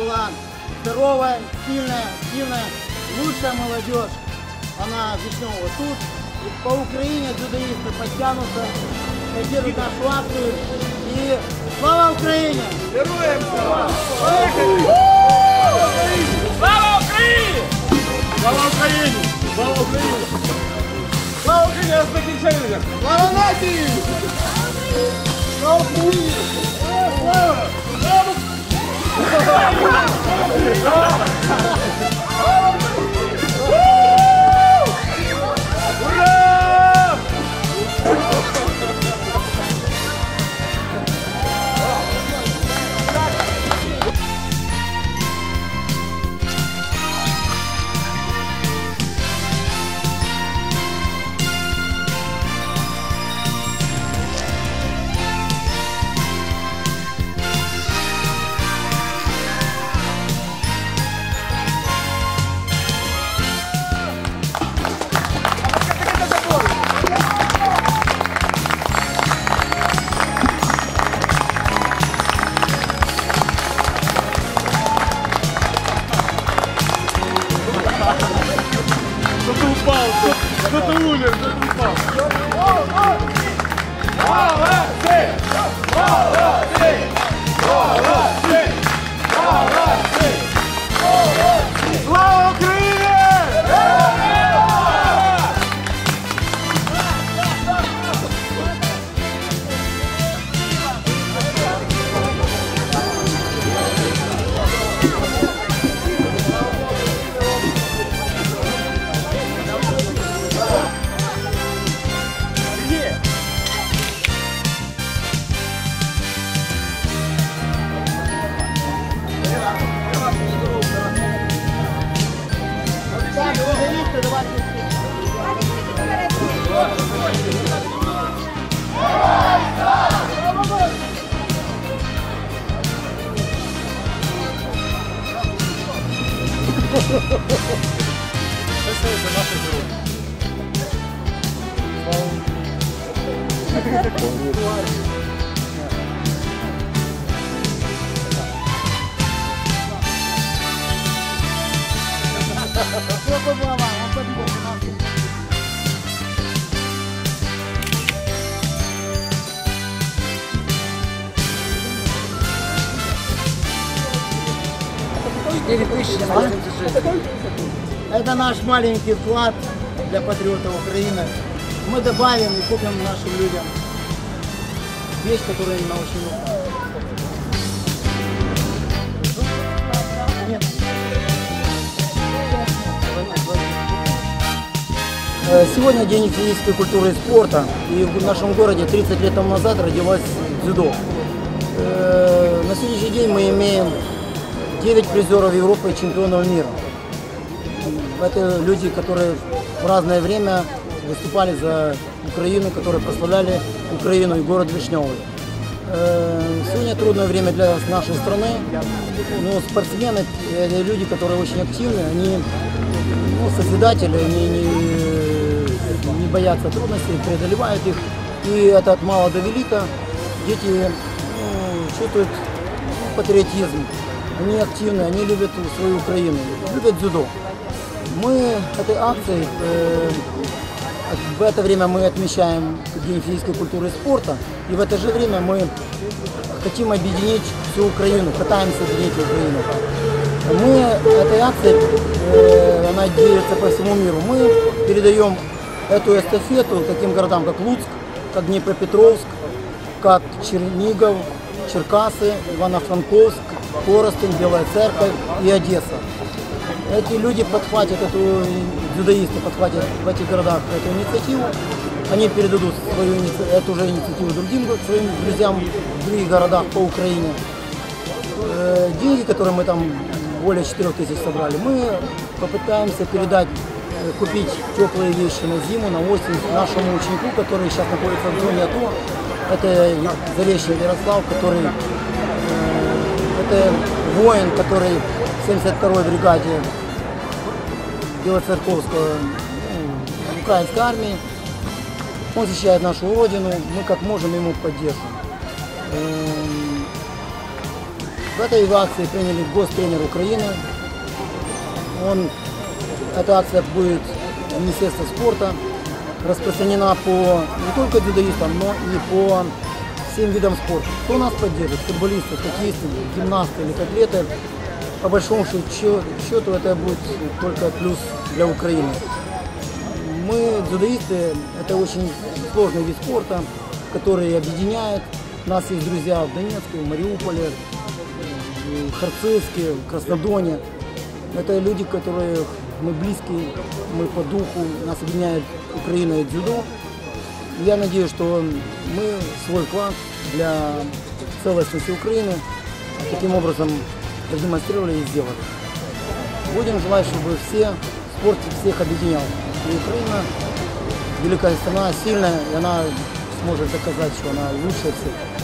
была здоровая, сильная, активная, лучшая молодежь. Она Вишнева тут. И по Украине дзюдоисты подтянутся, поддерживают нашу акцию. И слава Украине! Героям слава! Слава Україні! Слава Україні! Слава Україні! Слава Україні! Я закінчаю! Слава нації! Слава Україні! ¡Vamos! Júnior, 4 а? Это наш маленький вклад для патриота Украины. Мы добавим и купим нашим людям вещь, которая им очень нужна. Э, Сегодня День физической культуры и спорта. И в нашем городе 30 лет тому назад родилась дзюдо. Э, На сегодняшний день мы имеем 9 призеров Европы и чемпионов мира. Это люди, которые в разное время выступали за Украину, которые прославляли Украину и город Вишневый. Э, Сегодня трудное время для нашей страны, но спортсмены, это люди, которые очень активны, они ну, созидатели, они не, не боятся трудностей, преодолевают их. И это от мала до велика. Дети ну, чувствуют ну, патриотизм, они активны, они любят свою Украину, любят дзюдо. Мы этой акцией, э, в это время мы отмечаем День физической культуры и спорта, и в это же время мы хотим объединить всю Украину, пытаемся объединить Украину. Мы этой акцией, э, она делится по всему миру, мы передаем эту эстафету таким городам, как Луцк, как Днепропетровск, как Чернигов, Черкасы, Ивано-Франковск, Коростень, Белая Церковь и Одесса. Эти люди подхватят эту, дзюдоисты подхватят в этих городах эту инициативу. Они передадут свою, эту же инициативу другим своим друзьям в других городах по Украине. Э, Деньги, которые мы там более 4 тысяч собрали, мы попытаемся передать, э, купить теплые вещи на зиму, на осень нашему ученику, который сейчас находится в зоне АТО. Это Заречный Ярослав, который э, это воин, который 72-й бригаде Белоцерковского ну, украинской армии. Он защищает нашу родину, мы как можем ему поддержим. Эм, В этой акции приняли гостренер Украины. Он, эта акция будет в Министерстве спорта распространена по не только дзюдоистам, но и по всем видам спорта. Кто нас поддержит? Футболисты, хоккеисты, гимнасты или атлеты. По большому счету, это будет только плюс для Украины. Мы, дзюдоисты, это очень сложный вид спорта, который объединяет. Нас есть друзья в Донецке, в Мариуполе, в Харцевске, в Краснодоне. Это люди, которые мы близкие, мы по духу, нас объединяет Украина и дзюдо. Я надеюсь, что мы свой вклад для целостности Украины таким образом продемонстрировали и сделали. Будем желать, чтобы все спорт всех объединял. И Украина великая страна, сильная, и она сможет доказать, что она лучше всех.